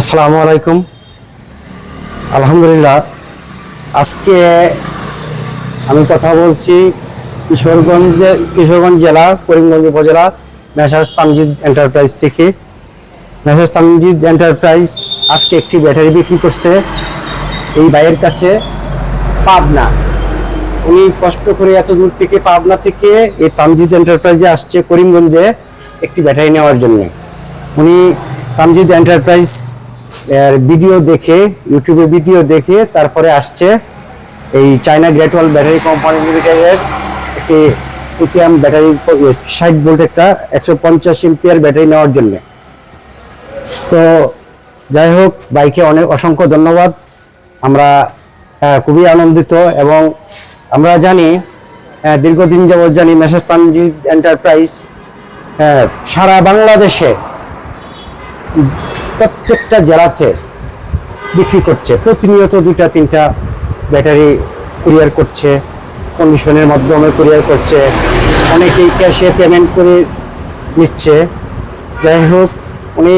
আসসালামু আলাইকুম। আলহামদুলিল্লাহ, আজকে আমি কথা বলছি কিশোরগঞ্জে, কিশোরগঞ্জ জেলা, করিমগঞ্জ উপজেলা, মেসার্স তামজিদ এন্টারপ্রাইজ থেকে। মেসার্স তামজিদ এন্টারপ্রাইজ আজকে একটি ব্যাটারি বিক্রি করছে এই ভাইয়ের কাছে, পাবনা। উনি কষ্ট করে এত দূর থেকে পাবনা থেকে এই তামজিদ এন্টারপ্রাইজে আসছে করিমগঞ্জে একটি ব্যাটারি নেওয়ার জন্য। উনি তামজিদ এন্টারপ্রাইজ ভিডিও দেখে ইউটিউবে ভিডিও দেখে তারপরে আসছে এই China Great Wall battery company লিমিটেডের একটি লিথিয়াম ব্যাটারি ষাট ভোল্ট একটা একশো পঞ্চাশ এমপিয়ার ব্যাটারি নেওয়ার জন্য। তো যাই হোক, বাইকে অনেক অসংখ্য ধন্যবাদ। আমরা খুবই আনন্দিত এবং আমরা জানি দীর্ঘদিন যাবৎ জানি মেসেজ এন্টারপ্রাইজ সারা বাংলাদেশে প্রত্যেকটা জেলাতে বিক্রি করছে। প্রতিনিয়ত দুইটা, তিনটা ব্যাটারি কুরিয়ার করছে, কন্ডিশনের মাধ্যমে কুরিয়ার করছে। অনেকেই ক্যাশে পেমেন্ট করে নিচ্ছে। যাই হোক, উনি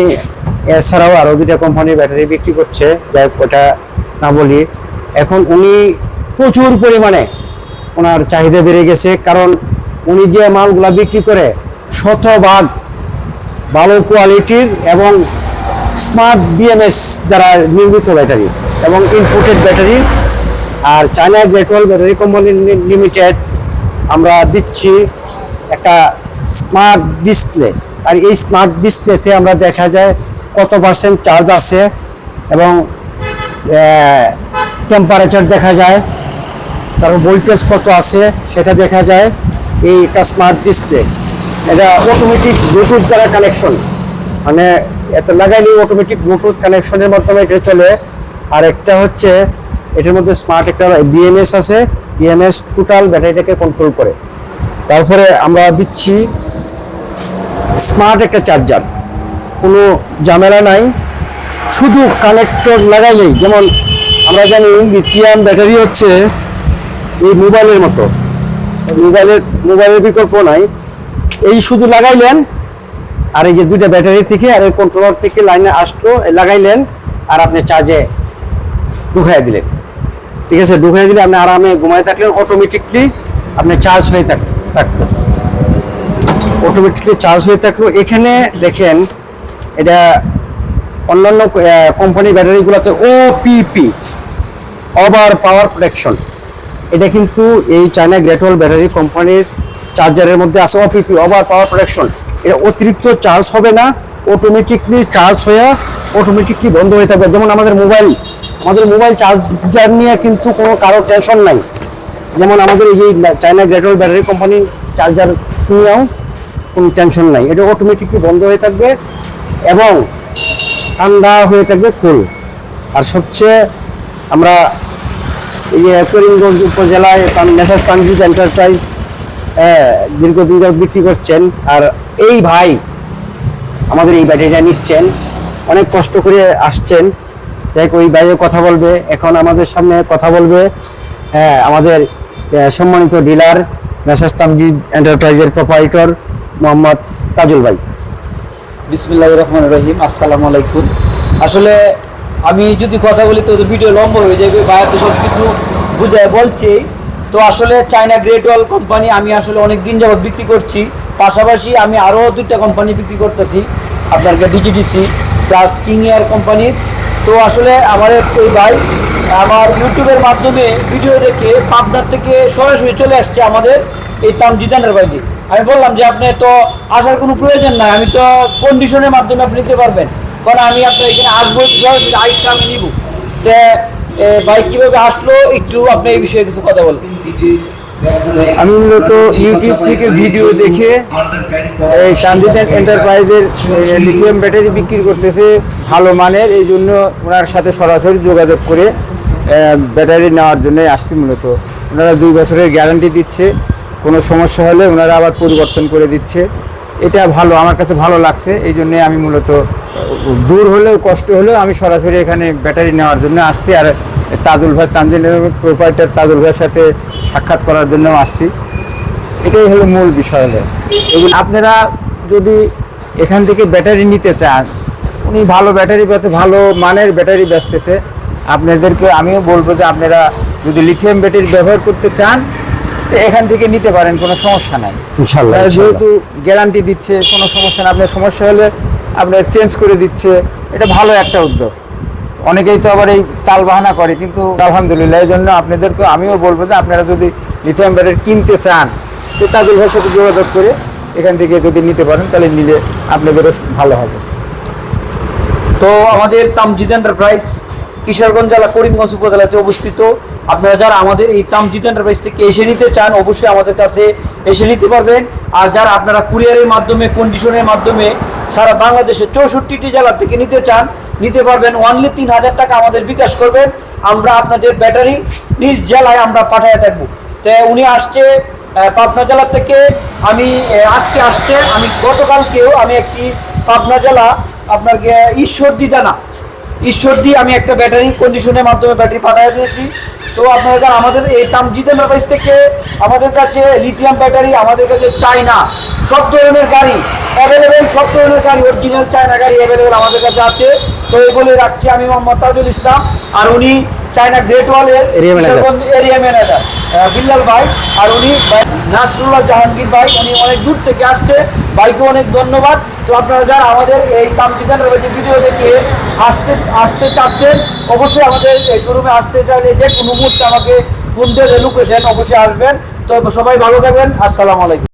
এছাড়াও আরও দুইটা কোম্পানির ব্যাটারি বিক্রি করছে। যাই হোক, ওটা না বলি। এখন উনি প্রচুর পরিমাণে ওনার চাহিদা বেড়ে গেছে। কারণ উনি যে মালগুলা বিক্রি করে শতভাগ ভালো কোয়ালিটির এবং স্মার্ট বিএমএস দ্বারা নির্মিত ব্যাটারি এবং ইনপুটেড ব্যাটারি আর China Great Wall battery company limited আমরা দিচ্ছি একটা স্মার্ট ডিসপ্লে। আর এই স্মার্ট ডিসপ্লেতে আমরা দেখা যায় কত পার্সেন্ট চার্জ আছে এবং টেম্পারেচার দেখা যায়, তারপর ভোল্টেজ কত আছে সেটা দেখা যায়। এই একটা স্মার্ট ডিসপ্লে। এটা অটোমেটিক ব্লুটুথ দ্বারা কানেকশন মানে এত লাগাইলে অটোমেটিক ব্লুটুথ কানেকশনের মাধ্যমে এটা চলে। আর একটা হচ্ছে, এটার মধ্যে স্মার্ট একটা বিএমএস আছে। বিএমএস টোটাল ব্যাটারিটাকে কন্ট্রোল করে। তারপরে আমরা দিচ্ছি স্মার্ট একটা চার্জার কোনো ঝামেলা নাই। শুধু কানেক্টর লাগাইলেই যেমন আমরা জানি লিথিয়াম ব্যাটারি হচ্ছে এই মোবাইলের মতো। মোবাইলের মোবাইলের বিকল্প নাই। এই শুধু লাগাইলেন আর এই যে দুইটা ব্যাটারি থেকে আর এই কন্ট্রোলার থেকে লাইনে আসলো, লাগাইলেন আর আপনি চার্জে ঢুকাই দিলেন। ঠিক আছে, ঢুকাই দিলে আপনি আরামে ঘুমায় থাকলেন অটোমেটিকলি আপনি চার্জ হয়ে থাক থাকল। অটোমেটিকলি চার্জ হয়ে থাকল। এখানে দেখেন, এটা অন্যান্য কোম্পানির ব্যাটারিগুলোতে ওপিপি ওভার পাওয়ার প্রোটেকশন এটা কিন্তু এই চায়না গ্রেটওয়াল ব্যাটারি কোম্পানির চার্জারের মধ্যে আছে ওপিপি ওভার পাওয়ার প্রোটেকশন এটা অতিরিক্ত চার্জ হবে না অটোমেটিকলি চার্জ হয়ে অটোমেটিকলি বন্ধ হয়ে থাকবে। যেমন আমাদের মোবাইল আমাদের মোবাইল চার্জার নিয়ে কিন্তু কোনো কারও টেনশন নাই। যেমন আমাদের এই যে চায়না গ্রেটওয়াল ব্যাটারি কোম্পানির চার্জার নিয়েও কোনো টেনশন নাই। এটা অটোমেটিকলি বন্ধ হয়ে থাকবে এবং ঠান্ডা হয়ে থাকবে কুল আর সবচেয়ে আমরা এই যে করিমগঞ্জ উপজেলায় মেসাজ তানজিদ এন্টারপ্রাইজ দীর্ঘদিন ধরে বিক্রি করছেন। আর এই ভাই আমাদের এই ব্যাটারিটা নিচ্ছেন, অনেক কষ্ট করে আসছেন। যাই হোক, ওই ভাইয়ের কথা বলবে। এখন আমাদের সামনে কথা বলবে হ্যাঁ আমাদের সম্মানিত ডিলার মেসাজ তানজিদ এন্টারপ্রাইজের প্রোপাইটর মোহাম্মদ তাজুল ভাই। বিসমিল্লাহ রহমান রহিম, আসসালামু আলাইকুম। আসলে আমি যদি কথা বলি তো ভিডিও লম্বা হয়ে যাবে বাইরে তো সব কিছু বুঝায় বলছি তো আসলে চায়না গ্রেট ওয়াল কোম্পানি আমি আসলে অনেক দিন যাবত বিক্রি করছি। পাশাপাশি আমি আরও দুইটা কোম্পানি বিক্রি করতেছি আপনাকে ডিজিডিসি প্লাস কিং এয়ার কোম্পানির তো আসলে আমার এই ভাই, আমার ইউটিউবের মাধ্যমে ভিডিও দেখে পাবনার থেকে সরাসরি চলে আসছে আমাদের এই তামজিদানের বাইরে আমি বললাম যে, আপনি তো আসার কোনো প্রয়োজন নাই, আমি তো কন্ডিশনের মাধ্যমে আপনি নিতে পারবেন। কারণ আমি আপনার এখানে আসব সরাসরি আইসটা আমি নিব। ভাই, কীভাবে আসলো? একটু আপনি এই বিষয়ে কিছু কথা বলবেন আমি মূলত ইউটিউব থেকে ভিডিও দেখে এই শান্তিতে এন্টারপ্রাইজের লিথিয়াম ব্যাটারি বিক্রি করতেছে ভালো মানের, এই জন্য ওনার সাথে সরাসরি যোগাযোগ করে ব্যাটারি নেওয়ার জন্য আসছি মূলত। ওনারা দুই বছরের গ্যারান্টি দিচ্ছে, কোনো সমস্যা হলে ওনারা আবার পরিবর্তন করে দিচ্ছে। এটা ভালো, আমার কাছে ভালো লাগছে। এই জন্যে আমি মূলত দূর হলেও, কষ্ট হলেও আমি সরাসরি এখানে ব্যাটারি নেওয়ার জন্য আসছি। আর তাজুল ভাই, তানজিল প্রোপাইটার তাজুল ভাইয়ের সাথে সাক্ষাৎ করার জন্য আসছি। এটাই হলো মূল বিষয় এগুলো আপনারা যদি এখান থেকে ব্যাটারি নিতে চান, উনি ভালো ব্যাটারি বেচে ভালো মানের ব্যাটারি বেচতেছে। আপনাদেরকে আমিও বলব যে আপনারা যদি লিথিয়াম ব্যাটারি ব্যবহার করতে চান এখান থেকে নিতে পারেন কোনো সমস্যা নাই। যেহেতু গ্যারান্টি দিচ্ছে কোনো সমস্যা না আপনার সমস্যা হলে আপনার চেঞ্জ করে দিচ্ছে। এটা ভালো একটা উদ্যোগ। অনেকেই তো আবার এই তাল বাহানা করে কিন্তু আলহামদুলিল্লাহ এই জন্য আপনাদেরকে আমিও বলব যে আপনারা যদি লিথিয়াম ব্যাটারি কিনতে চান তো তাদের সাথে যোগাযোগ করে এখান থেকে যদি নিতে পারেন তাহলে নিলে আপনাদেরও ভালো হবে। তো আমাদের তামজিদ এন্টারপ্রাইজ কিশোরগঞ্জ জেলা, করিমগঞ্জ উপজেলাতে অবস্থিত। আপনারা যারা আমাদের এই তামজিদ এন্টারপ্রাইজ থেকে এসে নিতে চান, অবশ্যই আমাদের কাছে এসে নিতে পারবেন। আর যারা আপনারা কুরিয়ারের মাধ্যমে কন্ডিশনের মাধ্যমে সারা বাংলাদেশের চৌষট্টিটি জেলা থেকে নিতে চান, নিতে পারবেন। ওয়ানলি তিন হাজার টাকা আমাদের বিকাশ করবেন। আমরা আপনাদের ব্যাটারি নিজ জেলায় আমরা পাঠিয়ে থাকব। তো উনি আসছে পাবনা জেলা থেকে। আমি আজকে আসছে। আমি গতকালকেও আমি একটি পাবনা জেলা আপনার গে- ঈশ্বরদী দানা দিয়ে আমি একটা ব্যাটারি কন্ডিশনের মাধ্যমে ব্যাটারি পাঠিয়ে দিয়েছি। তো আপনারা আমাদের এই তামজিতেন ব্যাপার থেকে, আমাদের কাছে লিথিয়াম ব্যাটারি আমাদের কাছে চায়না, সব ধরনের গাড়ি অ্যাভেলেবেল সব ধরনের গাড়ি অরিজিনাল চায়না গাড়ি অ্যাভেলেবেল আমাদের কাছে আছে। তো এই বলে রাখছি আমি মোহাম্মদ তাজুল ইসলাম, আর উনি চায়না গ্রেট ওয়ালের Area manager। Area manager Billal ভাই। আর উনি নাসরুল্লাহ জাহাঙ্গীর ভাই উনি অনেক দূর থেকে আসছে। ভাইকে অনেক ধন্যবাদ। তো আপনারা যারা আমাদের এই কামচিকানের ভিডিও দেখে আসতে আসতে চাচ্ছেন অবশ্যই আমাদের এই শোরুমে আসতে চাইলে যে কোনো মুহূর্তে আমাকে ফোন দিয়ে লোকেশন অবশ্যই আসবেন। তো সবাই ভালো থাকবেন। আসসালামু আলাইকুম।